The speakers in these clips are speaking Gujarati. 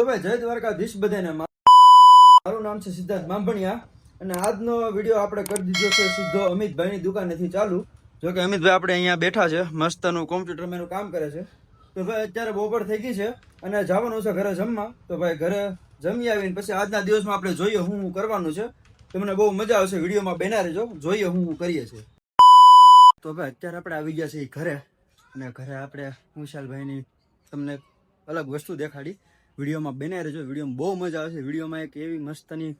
તો ભાઈ, જય દ્વારકાધીશ બધાને. મારું નામ છે સિદ્ધાર્થ બાંભણિયા અને આજનો વીડિયો આપણે કરી દીધો છે સીધો અમિતભાઈની દુકાનેથી ચાલુ. જો કે અમિતભાઈ આપણે અહીંયા બેઠા છે, મસ્તનું કોમ્પ્યુટર મેનું કામ કરે છે. તો ભાઈ, અત્યારે બપોર થઈ ગઈ છે અને જવાનું છે ઘરે જમવા. તો ભાઈ, ઘરે જમી આવીને પછી આજના દિવસમાં આપણે જોઈએ હું હું કરવાનું છે. તમને બહુ મજા આવશે વિડીયોમાં બેના રહેજો જોઈએ હું હું કરીએ છીએ. તો ભાઈ, અત્યારે આપણે આવી ગયા છીએ ઘરે. અને ઘરે આપણે વિશાલભાઈની તમને અલગ વસ્તુ દેખાડી. વિડીયોમાં બનાવી રહેજો વિડીયોમાં બહુ મજા આવશે વિડીયોમાં એક એવી મસ્તની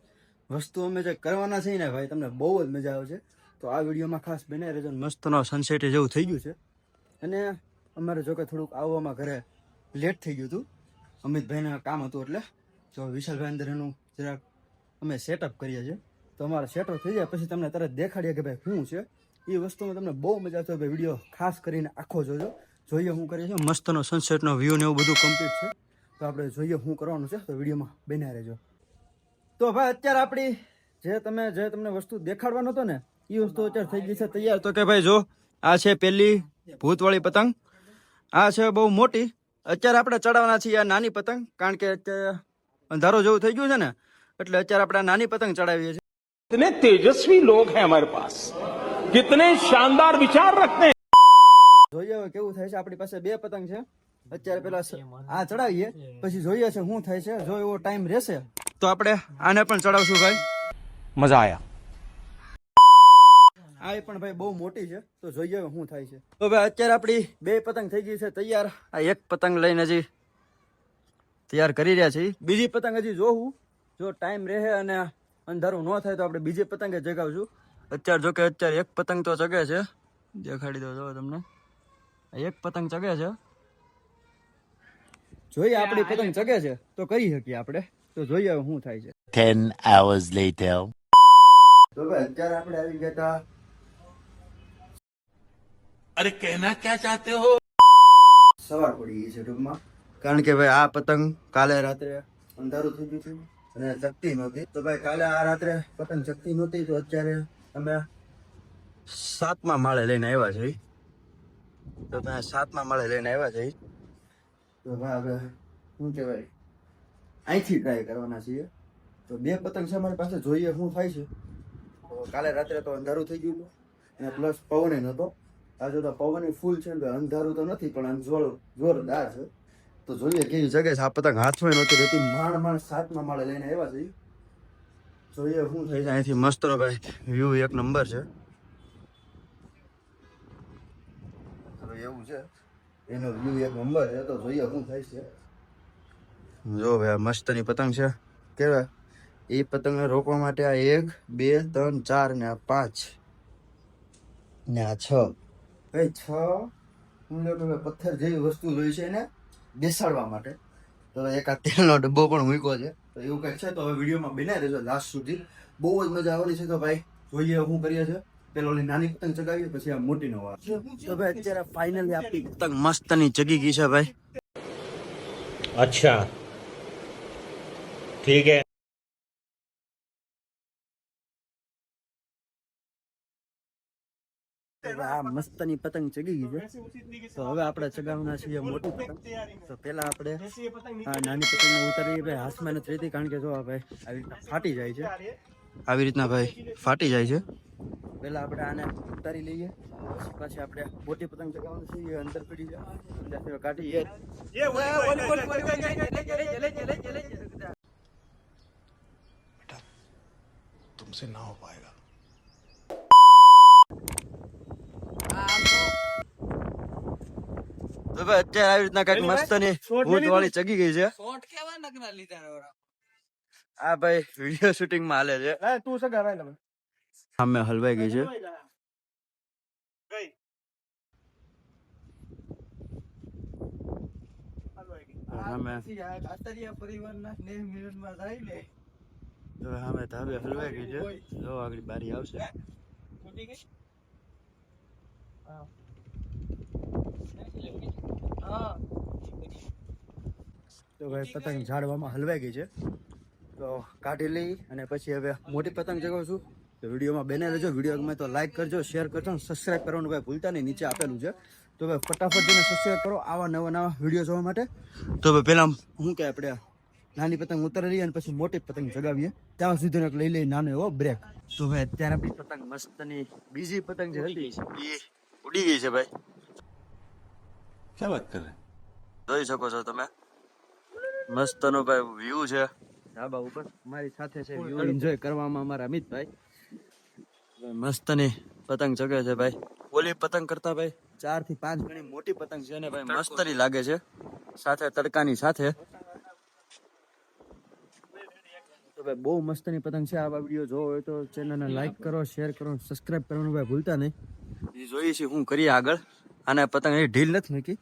વસ્તુ અમે જે કરવાના છીએ ને ભાઈ, તમને બહુ જ મજા આવશે. તો આ વિડીયોમાં ખાસ બને રહેજો મસ્તનો સનસેટ જેવું થઈ ગયું છે. અને અમારે જોકે થોડુંક આવવામાં ઘરે લેટ થઈ ગયું હતું. અમિતભાઈને કામ હતું એટલે. જો વિશાલભાઈ અંદર જરાક અમે સેટઅપ કરીએ છીએ. તો અમારે સેટઅપ થઈ જાય, પછી તમને તરત દેખાડીએ કે ભાઈ શું છે. એ વસ્તુમાં તમને બહુ મજા આવશે. ભાઈ, વીડિયો ખાસ કરીને આખો જોજો. જોઈએ હું કરીએ છીએ. મસ્તનો સનસેટનો વ્યૂ ને એવું બધું કમ્પ્લીટ છે. તો આપણે જોઈએ શું કરવાનું છે તો વિડીયોમાં બન્યા રહેજો તો ભાઈ અત્યારે આપણી જે તમે જે તમને વસ્તુ દેખાડવાનો હતો ને એ વસ્તુ અત્યારે થઈ ગઈ છે તૈયાર તો કે ભાઈ જો આ છે પેલી ભૂતવાળી પતંગ આ છે બહુ મોટી અત્યારે આપણે ચડાવવાના છીએ આ નાની પતંગ કારણ કે અત્યારે અંધારો જેવું થઈ ગયું છે ને એટલે અત્યારે આપણે આ નાની પતંગ ચડાવીએ છીએ कितने तेजस्वी लोग हैं हमारे पास कितने शानदार विचार रखते हैं જોઈએ હવે કેવું થાય છે આપણી પાસે બે પતંગ છે અત્યારે પેલા આ ચડાવીએ. પછી જોઈએ છે શું થાય છે. જો એવો ટાઈમ રહેશે. તો આપણે આને પણ ચડાવશું ભાઈ. મજા આયા. આ પણ ભાઈ બહુ મોટી છે. તો જોઈએ શું થાય છે. તો ભાઈ અત્યારે આપણી બે પતંગ થઈ ગઈ છે. તૈયાર. આ એક પતંગ લઈને હજી તૈયાર કરી રહ્યા છીએ. બીજી પતંગ હજી જોવું જો ટાઈમ રહે અને અંધારું ન થાય તો આપણે બીજી પતંગે જગાવશું. અત્યારે જો કે અત્યારે એક પતંગ તો ચગે છે. દેખાડી દો જો તમને. એક પતંગ ચગે છે. જોઈએ આપણી પતંગ ચગે છે તો કરી શકીએ આપણે. તો જોઈએ હવે શું થાય છે. 10 hours later. તો ભાઈ અત્યારે આપણે આવી ગયા હતા અરે કહેના ક્યાં ચાહતે હો? સવાર પડી ગઈ છે ટૂંકમાં. કારણ કે ભાઈ આ પતંગ કાલે રાત્રે અંધારું થઈ ગયું અને શક્તિ નહોતી. તો ભાઈ કાલે આ રાત્રે પતંગ શક્તિ નહોતી તો અત્યારે અમે સાતમા માળે લઈને આવ્યા છે તો તમે સાતમા માળે લઈને આવ્યા છે તો હવે શું કહેવાય? અહીંથી ટ્રાય કરવાના છીએ. તો બે પતંગ છે અમારી પાસે, જોઈએ શું થાય છે. તો કાલે રાત્રે તો અંધારું થઈ ગયું અને પ્લસ પવને નહોતો. આજે તો પવન ફૂલ છે અંધારું તો નથી, પણ અંજોળ જોરદાર છે. તો જોઈએ કેવી જગ્યા છે. આ પતંગ હાથમાં નહોતી રહેતી. માણ માણ સાતમાં માળે લઈને આવ્યા છે જોઈએ શું થાય છે. અહીંથી મસ્ત ભાઈ વ્યૂ એક નંબર છે. તો એવું છે. એનો વ્યૂ એક નંબર છે તો જોઈએ શું થાય છે. જો ભાઈ આ મસ્તની પતંગ છે. કેવા? એ પતંગને રોકવા માટે આ એક બે ત્રણ ચાર ને આ પાંચ ને આ છ. ભાઈ છ પથ્થર જેવી વસ્તુ જોઈ છે એને બેસાડવા માટે. તો એક આ તેલનો ડબ્બો પણ મૂક્યો છે. તો એવું કંઈક છે તો હવે વિડીયોમાં બનાવી દેજો લાસ્ટ સુધી. બહુ જ મજા આવવાની છે તો ભાઈ જોઈએ શું કરીએ છે. પેલો નાની પતંગ આ મસ્તની ચગી ગઈ છે પતંગ ચગી ગઈ છે. તો હવે આપડે ચગાવવાના છીએ મોટી પતંગ. તો પહેલા આપણે નાની પતંગ ઉતારીએ હાથ હાથમાં નથી કારણ કે જો ભાઈ આવી રીતના ફાટી જાય છે. આવી રીતના ભાઈ ફાટી જાય છે. પેલા આપણે આને ઉતારી લઈએ પછી પાછી આપણે મોટી પતંગ ચગાવવાની છે એ અંદર પડી જાય અંદરથી કાઢીએ तुमसे ना हो पाएगा તો ભાઈ અત્યારે આવી રીતના કઈક મસ્તની ભૂત વાળી ચગી ગઈ છે આ ભાઈ વિડીયો શૂટિંગ માં હાલે છે તું સગા ભાઈ તમે સામે હલવાઈ ગઈ છે. સામે ધાબે હલવાઈ ગઈ છે. જો આગળ બારી આવશે. તો ભાઈ પતંગ ઝાડવામાં હલવાઈ ગઈ છે. તો કાઢી લઈ અને પછી હવે મોટી પતંગ જગાવશું તો વિડીયોમાં બને રહેજો. વીડિયો ગમે તો લાઇક કરજો શેર કરજો સબસ્ક્રાઈબ કરવાનું ભાઈ ભૂલતા નહીં. નીચે આપેલું છે. તો ભાઈ ફટાફટ જઈને સબસ્ક્રાઈબ કરો આવા નવા નવા વીડિયો જોવા માટે. તો ભાઈ પહેલાં શું કહે આપણે નાની પતંગ ઉતારી અને પછી મોટી પતંગ જગાવીએ. ત્યાં સુધી લઈ લઈ નાનો એવો બ્રેક તો ભાઈ અત્યારે આપણી પતંગ મસ્તની બીજી પતંગ જે હતી એ ઉડી ગઈ છે ભાઈ. ક્યાં વાત કરે? જોઈ શકો છો તમે. મસ્તનો ભાઈ વ્યૂ છે. ધાબા ઉપર. મારી સાથે છે વ્યૂ એન્જોય કરવામાં અમારા અમિતભાઈ મસ્તની પતંગ ચગે છે ભાઈ. ઓલી પતંગ કરતા ભાઈ ચારથી પાંચ ગણી મોટી પતંગ છે ને ભાઈ મસ્તની લાગે છે. સાથે તડકાની સાથે. તો ભાઈ બહુ મસ્તની પતંગ છે આવા વીડિયો જોવો હોય તો ચેનલને લાઈક કરો શેર કરો સબસ્ક્રાઇબ કરવાનું ભાઈ ભૂલતા નહીં. એ જોઈએ છીએ હું કરીએ આગળ. આને પતંગ એ ઢીલ નથી મૂકી.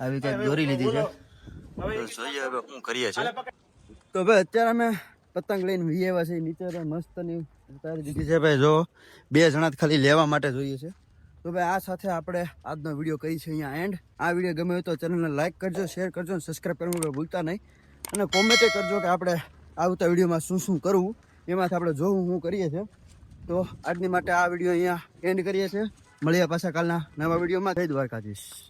આવી કંઈક દોરી લીધી છે. જોઈએ હવે હું કરીએ છીએ. તો ભાઈ અત્યારે અમે પતંગ લઈને વી આવ્યા છે નીચે મસ્ત મસ્તની ઉતારી દીધી ભાઈ, જો બે જણા ખાલી લેવા માટે જોઈએ છે. તો ભાઈ, આ સાથે આપણે આજનો વીડિયો કરી છે અહીંયા એન્ડ આ વીડિયો ગમે તો ચેનલને લાઈક કરજો શેર કરજો અને સબસ્ક્રાઈબ કરવાનું ભૂલતા નહીં. અને કોમેન્ટે કરજો કે આપણે આવતા વિડીયોમાં શું શું કરવું, એમાંથી આપણે જોવું શું કરીએ છીએ. તો આજની માટે આ વીડિયો અહીંયા એન્ડ કરીએ છીએ. મળીએ પાછા કાલના નવા વિડીયોમાં. જય દ્વારકાધીશ.